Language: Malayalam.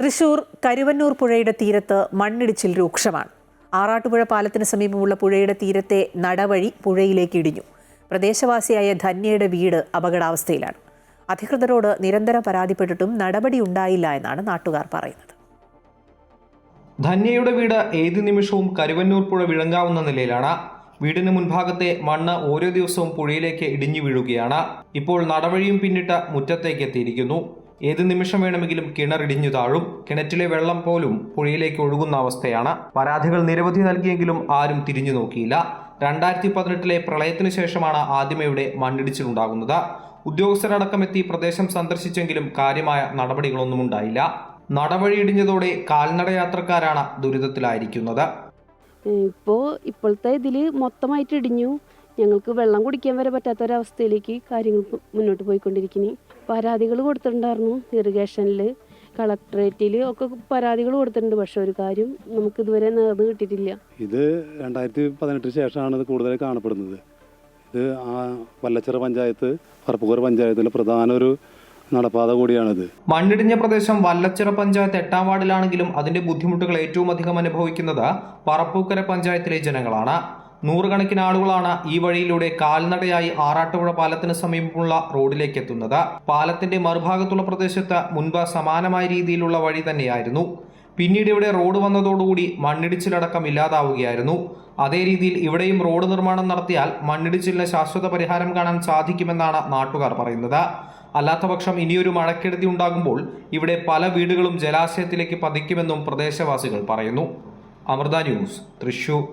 തൃശൂർ കരുവന്നൂർ പുഴയുടെ തീരത്ത് മണ്ണിടിച്ചിൽ രൂക്ഷമാണ്. ആറാട്ടുപുഴ പാലത്തിന് സമീപമുള്ള പുഴയുടെ തീരത്തെ നടവഴി പുഴയിലേക്ക് ഇടിഞ്ഞു. പ്രദേശവാസിയായ ധന്യയുടെ വീട് അപകടാവസ്ഥയിലാണ്. അധികൃതരോട് നിരന്തരം പരാതിപ്പെട്ടിട്ടും നടപടി ഉണ്ടായില്ല എന്നാണ് നാട്ടുകാർ പറയുന്നത്. ധന്യയുടെ വീട് ഏത് നിമിഷവും കരുവന്നൂർ പുഴ വിളങ്ങാവുന്ന നിലയിലാണ്. വീടിന് മുൻഭാഗത്തെ മണ്ണ് ഓരോ ദിവസവും പുഴയിലേക്ക് ഇടിഞ്ഞു വീഴുകയാണ്. ഇപ്പോൾ നടവഴിയും പിന്നിട്ട് മുറ്റത്തേക്ക് എത്തിയിരിക്കുന്നു. ഏത് നിമിഷം വേണമെങ്കിലും കിണറിടിഞ്ഞു താഴും. കിണറ്റിലെ വെള്ളം പോലും പുഴയിലേക്ക് ഒഴുകുന്ന അവസ്ഥയാണ്. പരാതികൾ നിരവധി നൽകിയെങ്കിലും ആരും തിരിഞ്ഞു നോക്കിയില്ല. രണ്ടായിരത്തി പതിനെട്ടിലെ പ്രളയത്തിനു ശേഷമാണ് ആദ്യമയുടെ മണ്ണിടിച്ചിലുണ്ടാകുന്നത്. ഉദ്യോഗസ്ഥരടക്കം എത്തി പ്രദേശം സന്ദർശിച്ചെങ്കിലും കാര്യമായ നടപടികളൊന്നും ഉണ്ടായില്ല. നടവഴി ഇടിഞ്ഞതോടെ കാൽനട യാത്രക്കാരാണ് ദുരിതത്തിലായിരിക്കുന്നത്. ഇപ്പോ ഇപ്പോഴത്തെ ഇതിൽ മൊത്തമായിട്ട് ഇടിഞ്ഞു ഞങ്ങൾക്ക് വെള്ളം കുടിക്കാൻ വരെ പറ്റാത്തൊരവസ്ഥയിലേക്ക് കാര്യങ്ങൾ മുന്നോട്ട് പോയിക്കൊണ്ടിരിക്കുന്നു. പരാതികൾ കൊടുത്തിട്ടുണ്ടായിരുന്നു ഇറിഗേഷനിൽ. കളക്ടറേറ്റിൽ ഒക്കെ പരാതികൾ കൊടുത്തിട്ടുണ്ട്. പക്ഷെ ഒരു കാര്യം നമുക്ക് ഇതുവരെ നേർന്ന് കിട്ടിയിട്ടില്ല. ഇത് രണ്ടായിരത്തി പതിനെട്ടിന് ശേഷമാണ് ഇത് കൂടുതൽ കാണപ്പെടുന്നത്. ഇത് ആ വല്ലച്ചിറ പഞ്ചായത്ത് പറപ്പൂർ പഞ്ചായത്തിലെ പ്രധാന ഒരു നടപ്പാത കൂടിയാണിത്. മണ്ണിടിഞ്ഞ പ്രദേശം വല്ലച്ചിറ പഞ്ചായത്ത് എട്ടാം വാർഡിലാണെങ്കിലും അതിന്റെ ബുദ്ധിമുട്ടുകൾ ഏറ്റവും അധികം അനുഭവിക്കുന്നത് പറപ്പൂക്കര പഞ്ചായത്തിലെ ജനങ്ങളാണ്. നൂറുകണക്കിന് ആളുകളാണ് ഈ വഴിയിലൂടെ കാൽനടയായി ആറാട്ടുപുഴ പാലത്തിന് സമീപമുള്ള റോഡിലേക്ക് എത്തുന്നത്. പാലത്തിന്റെ മറുഭാഗത്തുള്ള പ്രദേശത്ത് മുൻപ് സമാനമായ രീതിയിലുള്ള വഴി തന്നെയായിരുന്നു. പിന്നീട് ഇവിടെ റോഡ് വന്നതോടുകൂടി മണ്ണിടിച്ചിലടക്കം ഇല്ലാതാവുകയായിരുന്നു. അതേ രീതിയിൽ ഇവിടെയും റോഡ് നിർമ്മാണം നടത്തിയാൽ മണ്ണിടിച്ചിലിന് ശാശ്വത പരിഹാരം കാണാൻ സാധിക്കുമെന്നാണ് നാട്ടുകാർ പറയുന്നത്. അല്ലാത്തപക്ഷം ഇനിയൊരു മഴക്കെടുതി ഉണ്ടാകുമ്പോൾ ഇവിടെ പല വീടുകളും ജലാശയത്തിലേക്ക് പതിക്കുമെന്നും പ്രദേശവാസികൾ പറയുന്നു. അമൃത ന്യൂസ് തൃശൂർ.